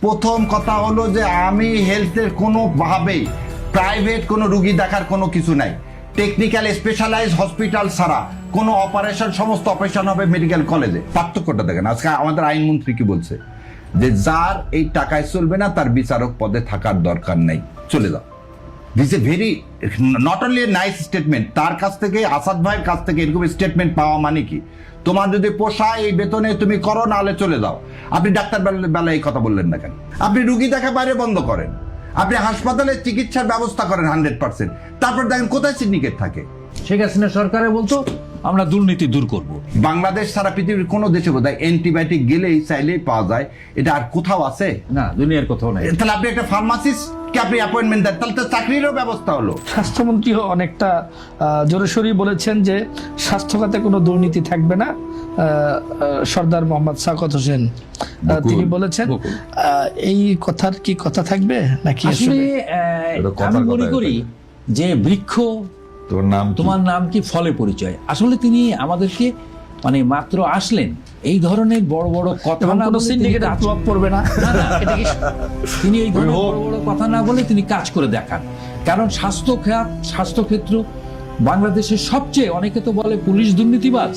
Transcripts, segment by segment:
প্রথম কথা হলো যে আমি হেলথের কোনোভাবেই প্রাইভেট কোনো রুগী দেখার কোনো কিছু নাই। টেকনিক্যাল স্পেশালাইজ হসপিটাল ছাড়া কোনো অপারেশন সমস্ত অপারেশন হবে মেডিকেল কলেজে পার্থক্যটা দেখেন, আজকে আমাদের আইনমন্ত্রী কি বলছে? যে যার এই টাকায় চলবে না, তার বিচারক পদে থাকার দরকার নেই। চলে যাও। This a very not only a nice statement তার কাছ থেকে আসাদ ভাইয়ের কাছ থেকে এরকম স্টেটমেন্ট পাওয়া মানে কি? তোমার যদি পোষায় এই বেতনে তুমি করো নাহলে চলে যাও। আপনি ডাক্তার বেলা- বেলায় এই কথা বললেন না কেন? আপনি রুগী দেখা বাইরে বন্ধ করেন। আপনি হাসপাতালে চিকিৎসার ব্যবস্থা করেন হান্ড্রেড পার্সেন্ট। তারপর দেখেন কোথায় সিন্ডিকেট থাকে? শেখ হাসিনা সরকারে বলতো আমরা দুর্নীতি দূর করব। বাংলাদেশ সারা পৃথিবীর কোনো দেশে বোধ হয় অ্যান্টিবায়োটিক গেলেই চাইলেই পাওয়া যায়। এটা আর কোথাও আছে? না দুনিয়ার কোথাও নাই। তাহলে আপনি একটা আপনি অ্যাপয়েন্টমেন্ট দেন? তাহলে তো চাকরিরও ব্যবস্থা হলো। স্বাস্থ্যমন্ত্রীও অনেকটা বলেছেন যে স্বাস্থ্য খাতে কোনো দুর্নীতি থাকবে না সর্দার মোহাম্মদ সাকত হোসেন। তিনি বলেছেন আহ, এই কথার কি কথা থাকবে নাকি আসলে আমি মনে করি যে বৃক্ষ তোর নাম তোমার নাম কি? ফলে পরিচয়। আসলে তিনি আমাদেরকে মানে মাত্র আসলেন। এই ধরনের বড় বড় কথা না কোনো প্রভাব পড়বে না। তিনি এই ধরনের বড় বড় কথা না বলে তিনি কাজ করে দেখান। কারণ স্বাস্থ্য খাত স্বাস্থ্য ক্ষেত্র বাংলাদেশের সবচেয়ে অনেকে তো বলে পুলিশ দুর্নীতিবাজ।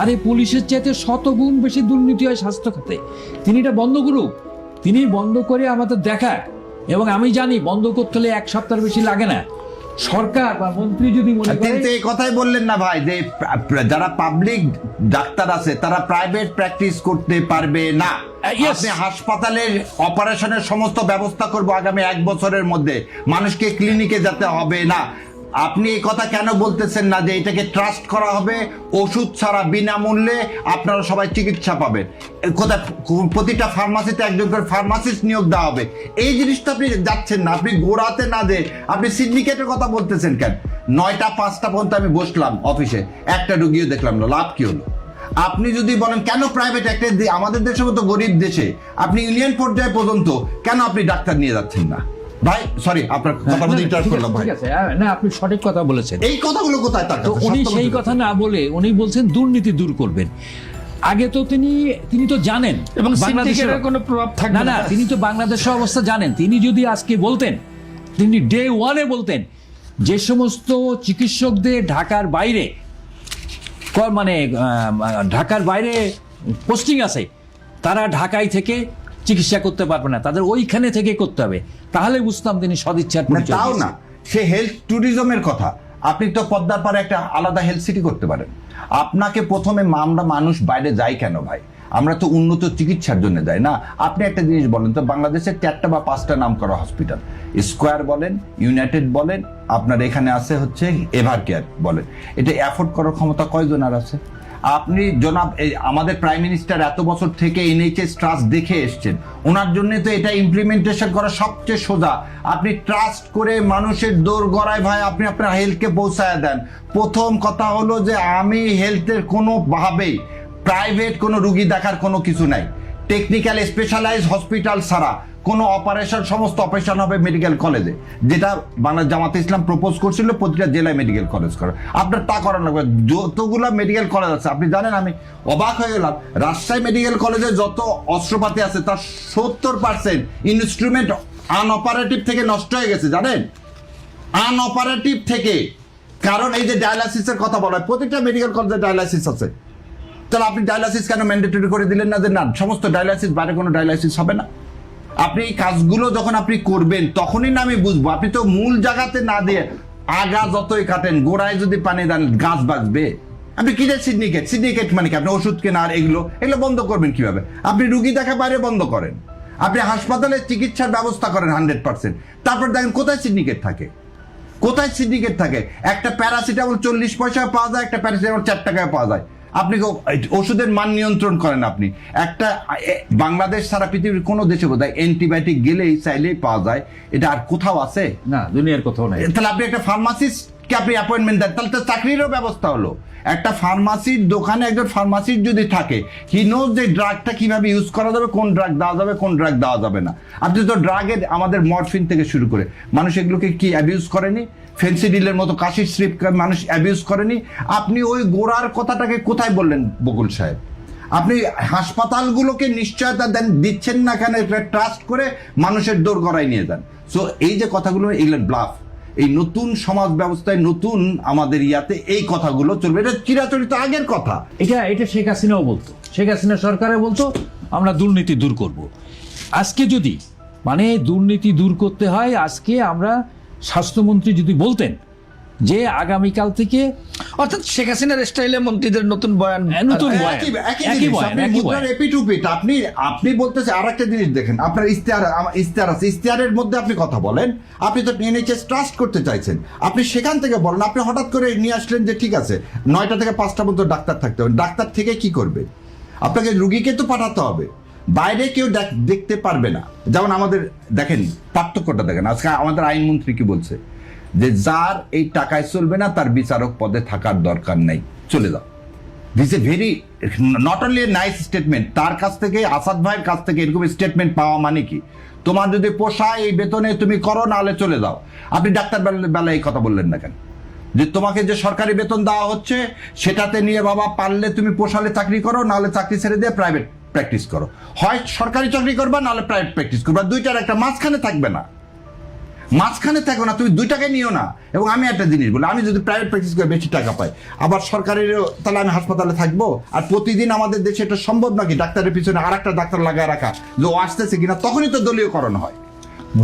আরে পুলিশের চাইতে শত গুণ বেশি দুর্নীতি হয় স্বাস্থ্য খাতে তিনি এটা বন্ধ করুক। তিনি বন্ধ করে আমাদের দেখাক এবং আমি জানি বন্ধ করতে হলে এক সপ্তাহ বেশি লাগে না। সরকার বা মন্ত্রী যদি মনে করেন কিন্তু এই কথাই বললেন না ভাই যে যারা পাবলিক ডাক্তার আছে তারা প্রাইভেট প্র্যাকটিস করতে পারবে না। Uh, আপনি হাসপাতালের অপারেশনের সমস্ত ব্যবস্থা করব আগামী এক বছরের মধ্যে। মানুষকে ক্লিনিকে যেতে হবে না। আপনি এই কথা কেন বলতেছেন না যে এটাকে ট্রাস্ট করা হবে? ওষুধ ছাড়া বিনামূল্যে আপনারা সবাই চিকিৎসা পাবেন। কোথায় প্রতিটা ফার্মাসিতে একজন করে ফার্মাসিস্ট নিয়োগ দেওয়া হবে। এই জিনিসটা আপনি যাচ্ছেন না, আপনি গোড়াতে না যে আপনি সিন্ডিকেটের কথা বলতেছেন কেন? নয়টা, পাঁচটা পর্যন্ত আমি বসলাম অফিসে একটা রুগীও দেখলাম না, লাভ কি হলো? আপনি যদি বলেন, কেন প্রাইভেট একটা আমাদের দেশের মতো গরিব দেশে আপনি ইউনিয়ন পর্যায়ে পর্যন্ত কেন আপনি ডাক্তার নিয়ে যাচ্ছেন না? ভাই সরি আপনার কথা না, বলতে ইন্টারাপ্ট করলাম ভাই। ঠিক আছে না আপনি সঠিক কথা বলেছেন। এই কথাগুলো কোথায় তার তো? উনি সেই কথা না বলে উনি বলছেন দুর্নীতি দূর করবেন। আগে তো তিনি তিনি তো জানেন এবং বাংলাদেশের কোনো প্রভাব থাকবে না না তিনি তো বাংলাদেশের অবস্থা জানেন। তিনি যদি আজকে বলতেন তিনি ডে ওয়ানে বলতেন যে সমস্ত চিকিৎসকদের ঢাকার বাইরে মানে আহ, ঢাকার বাইরে পোস্টিং আছে তারা ঢাকায় থেকে চিকিৎসা করতে পারবে না তাদের ওইখানে থেকে করতে হবে। তাহলে বুঝতাম তিনি সদিচ্ছার পরিচয় তাও না। সে হেলথ ট্যুরিজমের কথা। আপনি তো পদ্মার পারে একটা আলাদা হেলথ সিটি করতে পারেন। আপনাকে প্রথমে আমরা মানুষ বাইরে যাই কেন ভাই? আমরা তো উন্নত চিকিৎসার জন্য যাই না? আপনি একটা জিনিস বলেন তো বাংলাদেশের চারটা বা পাঁচটা নাম করা হসপিটাল স্কোয়ার বলেন ইউনাইটেড বলেন আপনার এখানে আছে হচ্ছে এভার কেয়ার বলেন। এটা অ্যাফোর্ড করার ক্ষমতা কয়জনের আছে? আপনি জনাব আমাদের প্রাইম মিনিস্টার এত বছর থেকে এনএইচএস ট্রাস্ট দেখে এসছেন। ওনার জন্য তো এটা ইমপ্লিমেন্টেশন করা সবচেয়ে সোজা। আপনি ট্রাস্ট করে মানুষের দৌড় গড়ায় ভাই, আপনি আপনার হেলথকে পৌঁছায় দেন। প্রথম কথা হলো যে আমি হেলথের কোনোভাবেই প্রাইভেট কোনো রুগী দেখার কোনো কিছু নাই। টেকনিক্যাল স্পেশালাইজ হসপিটাল ছাড়া কোনো অপারেশন সমস্ত অপারেশন হবে মেডিকেল কলেজে যেটা বাংলা জামাতে ইসলাম প্রপোজ করছিল, প্রতিটা জেলায় মেডিকেল কলেজ করে। আপনার তা করার লাগবে। যতগুলো মেডিকেল কলেজ আছে, আপনি জানেন, আমি অবাক হয়ে গেলাম। রাজশাহী মেডিকেল কলেজে যত অস্ত্রপাতি আছে, তার সত্তর পার্সেন্ট ইনস্ট্রুমেন্ট আনঅপারেটিভ থেকে নষ্ট হয়ে গেছে, জানেন? আনঅপারেটিভ থেকে। কারণ এই যে ডায়ালাসিসের কথা বলা হয়, প্রতিটা মেডিকেল কলেজে ডায়ালাসিস আছে। তাহলে আপনি ডায়ালাসিস কেন ম্যান্ডেটরি করে দিলেন না যে না, সমস্ত ডায়ালাসিস বাইরে কোনো ডায়ালাসিস হবে না? আপনি এই কাজগুলো যখন আপনি করবেন, তখনই না আমি বুঝব। আপনি তো মূল জায়গাতে না দিয়ে আগা যতই কাটেন, গোড়ায় যদি পানি দেন, গাছ বাঁচবে। আপনি কি যে সিন্ডিকেট সিন্ডিকেট মানে কি? আপনি ওষুধ কেনা আর এগুলো এগুলো বন্ধ করবেন কীভাবে? আপনি রুগী দেখা বাইরে বন্ধ করেন। আপনি হাসপাতালে চিকিৎসার ব্যবস্থা করেন হান্ড্রেড পার্সেন্ট। তারপর দেখেন কোথায় সিন্ডিকেট থাকে? কোথায় সিন্ডিকেট থাকে? একটা প্যারাসিটামল চল্লিশ পয়সা পাওয়া যায়, একটা প্যারাসিটামল চার টাকায় পাওয়া যায়। আপনি ওষুধের মান নিয়ন্ত্রণ করেন আপনি। একটা বাংলাদেশ সারা পৃথিবীর কোনো দেশে বোধ হয় অ্যান্টিবায়োটিক গেলেই চাইলেই পাওয়া যায়। এটা আর কোথাও আছে? না দুনিয়ার কোথাও নাই। তাহলে আপনি একটা ফার্মাসিস্টকে আপনি অ্যাপয়েন্টমেন্ট দেন? তাহলে তো চাকরিরও ব্যবস্থা হলো। একটা ফার্মাসির দোকানে একজন ফার্মাসির যদি থাকে হি নোজ যে ড্রাগটা কীভাবে ইউজ করা যাবে, কোন ড্রাগ দেওয়া যাবে, কোন ড্রাগ দেওয়া যাবে না। আপনি তো ড্রাগের আমাদের মরফিন থেকে শুরু করে, মানুষ এগুলোকে কি অ্যাবিউজ করেনি? ফেন্সিডিলের মতো কাশির স্লিপ মানুষ অ্যাবিউজ করেনি? আপনি ওই গোড়ার কথাটাকে কোথায় বললেন বকুল সাহেব? আপনি হাসপাতালগুলোকে নিশ্চয়তা দেন, দিচ্ছেন না কেন এটা ট্রাস্ট করে মানুষের দৌড় গড়াই নিয়ে যান। সো এই যে কথাগুলো, এগুলো ব্লাফ এই নতুন সমাজ ব্যবস্থায় নতুন আমাদের ইয়াতে এই কথাগুলো চলবে। এটা চিরাচরিত আগের কথা। এটা এটা শেখ হাসিনাও বলতো। শেখ হাসিনা সরকারে বলতো, আমরা দুর্নীতি দূর করব। আজকে যদি মানে দুর্নীতি দূর করতে হয়, আজকে আমরা স্বাস্থ্যমন্ত্রী যদি বলতেন যে আগামীকাল থেকে অর্থাৎ শেখ হাসিনার স্টাইলে মন্ত্রীদের নতুন বয়ান। হ্যাঁ, নতুন আপনি আপনি আপনি বলতেছে আর একটা জিনিস দেখেন আপনার ইস্তেহার ইস্তেহার আছে ইস্তেহারের মধ্যে আপনি কথা বলেন আপনি তো এনএইচএস ট্রাস্ট করতে চাইছেন আপনি সেখান থেকে বলেন আপনি হঠাৎ করে নিয়ে আসলেন যে ঠিক আছে নয়টা থেকে পাঁচটা পর্যন্ত ডাক্তার থাকতে হবে ডাক্তার থেকে কি করবে? আপনাকে রুগীকে তো পাঠাতে হবে বাইরে কেউ দেখ- দেখতে পারবে না। যেমন আমাদের দেখেন পার্থক্যটা দেখেন আজকে আমাদের আইনমন্ত্রী কি বলছে? যে যার এই টাকায় চলবে না, তার বিচারক পদে থাকার দরকার নেই। চলে যাও। This a very not only nice statement তার কাছ থেকে, আসাদ ভাইয়ের কাছ থেকে এরকম স্টেটমেন্ট পাওয়া মানে কি? তোমার যদি পোষায় এই বেতনে তুমি করো, নাহলে চলে যাও। আপনি ডাক্তার বেলা- বেলায় এই কথা বললেন না কেন? যে তোমাকে যে সরকারি বেতন দেওয়া হচ্ছে, সেটাতে নিয়ে বাবা পারলে তুমি পোষালে চাকরি করো, নাহলে চাকরি ছেড়ে দিয়ে প্রাইভেট প্র্যাকটিস করো। হয় সরকারি চাকরি করবা, নাহলে প্রাইভেট প্র্যাকটিস করবা। দুইটার একটা মাঝখানে থাকবে না। মাঝখানে থাকো না, তুমি দুই টাকায় নিও না। এবং আমি একটা জিনিস বলি, আমি যদি প্রাইভেট প্র্যাকটিস করে বেশি টাকা পাই, আবার সরকারেরও তাহলে আমি হাসপাতালে থাকব? আর প্রতিদিন আমাদের দেশে এটা সম্ভব নাকি? ডাক্তারের পিছনে আর একটা ডাক্তার লাগায় রাখা, যে ও আসতেছে কিনা? তখনই তো দলীয়করণ হয়।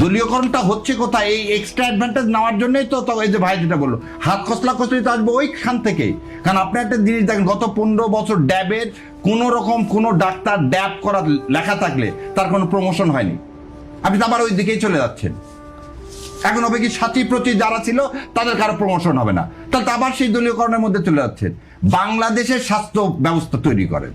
দলীয়করণটা হচ্ছে কোথায়? এই এক্সট্রা অ্যাডভান্টেজ নেওয়ার জন্যই তো এই যে ভাই যেটা বলল, হাত খসলা খসলি তো আসবে ওইখান থেকেই। কারণ আপনি একটা জিনিস দেখেন, গত পনেরো বছর ড্যাবের কোন রকম কোনো ডাক্তার ড্যাব করা লেখা থাকলে তার কোনো প্রমোশন হয়নি। আপনি তো আবার ওই দিকেই চলে যাচ্ছেন। এখন হবে কি সাথী প্রতি যারা ছিল, তাদের কারও প্রমোশন হবে না। তাহলে আবার সেই দলীয়করণের মধ্যে চলে যাচ্ছেন বাংলাদেশের স্বাস্থ্য ব্যবস্থা তৈরি করেন।